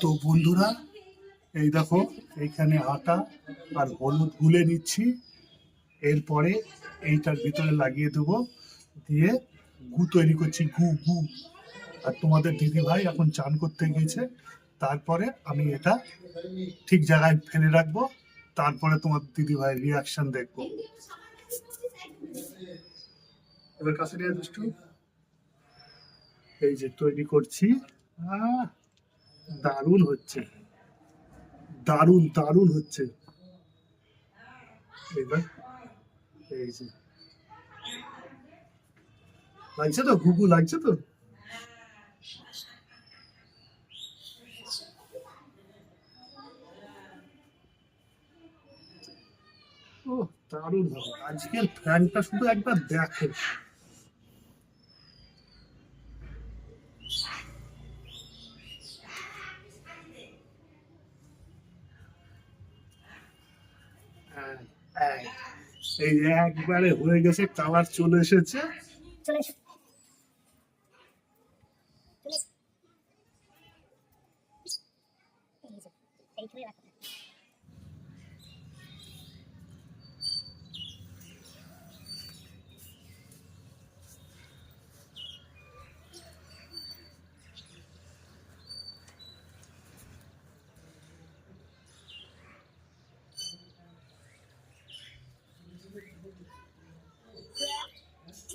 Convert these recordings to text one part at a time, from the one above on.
তো বন্ধুরা এই দেখো এইখানে আটা আর হলুদ গুলে নিচ্ছি। এরপরে এইটার ভিতরে লাগিয়ে দেবো দিয়ে গু তৈরি করছি গু গু। আর তোমাদের দিদি ভাই এখন চান করতে গিয়েছে। তারপরে আমি এটা ঠিক জায়গায় ফেলে রাখব তারপরে তোমার দিদি ভাই রিয়াকশন দেখব। এবার কাছে নিয়ে দুষ্টু। এই যে তৈরি করছি। আহ, দারুণ হচ্ছে। দারুণ দারুণ হচ্ছে। লাগছে তো? ঘুঘু লাগছে তো? দারুণ হবে। আজকের ফ্যানটা শুধু একবার দেখো। এই যে একবারে হয়ে গেছে কালার চলে এসেছে চলে এসো চলে এসো। এই যে, এইখানে রাখো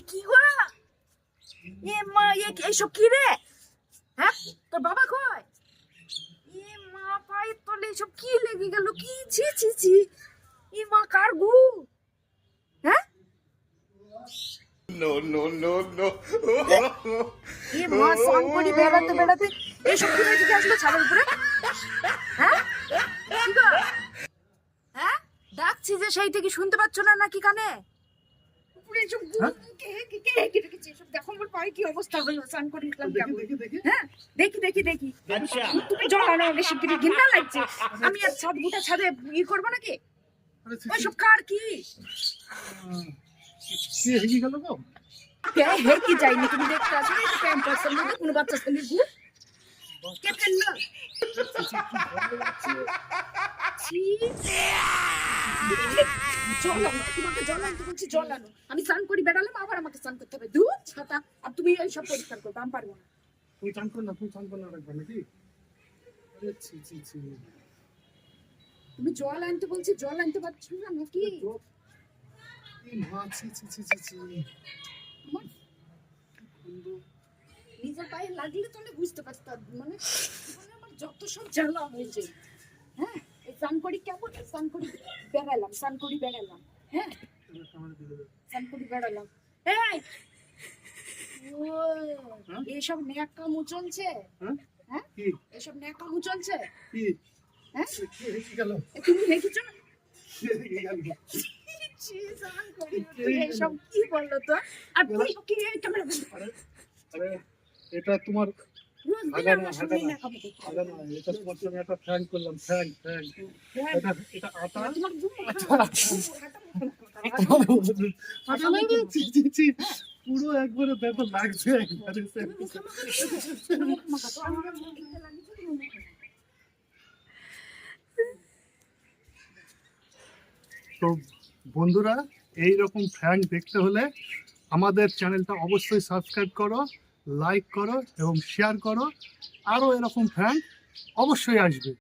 কি গো এ মা এ এইসব কি রে? হ্যাঁ? তোর বাবা কয় এ মা পায়ের তলে এসব কি লেগে গেল? কি? ছি ছি ছি। এ মা কার গু? হ্যাঁ? এ মা স্নান করি বেড়াতে বেড়াতে এইসব কি হয়েছে কি আসলো ছাদের উপরে? হ্যাঁ? হ্যাঁ? ডাকছি যে সেই থেকে শুনতে পাচ্ছ না নাকি কানে? এসব? কে কে কে কে রেখেছে? এসব দেখো আমার পায়ে কি অবস্থা? হলো স্নান করে নিলাম কেমন? দেখি দেখি। হ্যাঁ? দেখি দেখি দেখি। তুমি জল আনো বেশি করে ঘৃণা লাগছে। আমি আর ছাদ গোটা ছাদে ই করব নাকি? ওইসব কার কি? কি গেল গো। কে হে কি তুমি দেখতে আসো এটা ক্যাম্পাসের মধ্যে কোনো বাচ্চা ছেলের গু কে ফেলল তোমাকে জল আনতে বলছি জল আনো। আমি স্নান করি বেড়ালাম আবার আমাকে স্নান করতে হবে। দুধ ছাতা। আর তুমি এইসব পরিষ্কার করবে আমি পারব না। তুই চান কর না তুই চান কর না রাখবে নাকি? তুমি জল আনতে বলছি জল আনতে পারছ না নাকি? মা ছি ছি ছি ছি ছি। নিজের পায়ে লাগলে তো বুঝতে পারতাম মানে আমার যত সব জ্বালা হয়েছে হ্যাঁ? স্নান করি কেমন? স্নান করি বেড়ালাম স্নান করি বেড়ালাম। হ্যাঁ। স্নান করি বেড়ালাম। এই! হ্যাঁ? এসব ন্যাকামু চলছে। হ্যাঁ? হ্যাঁ? কি? এসব ন্যাকামু চলছে? হ্যাঁ? তুমি এটা তোমার হ্যাঁ, ছি পুরো একবারে দেখো লাগছে তো বন্ধুরা এই রকম ফ্যান দেখতে হলে আমাদের চ্যানেলটা অবশ্যই সাবস্ক্রাইব করো। লাইক করো এবং শেয়ার করো। আরও এরকম ফ্যান অবশ্যই আসবে।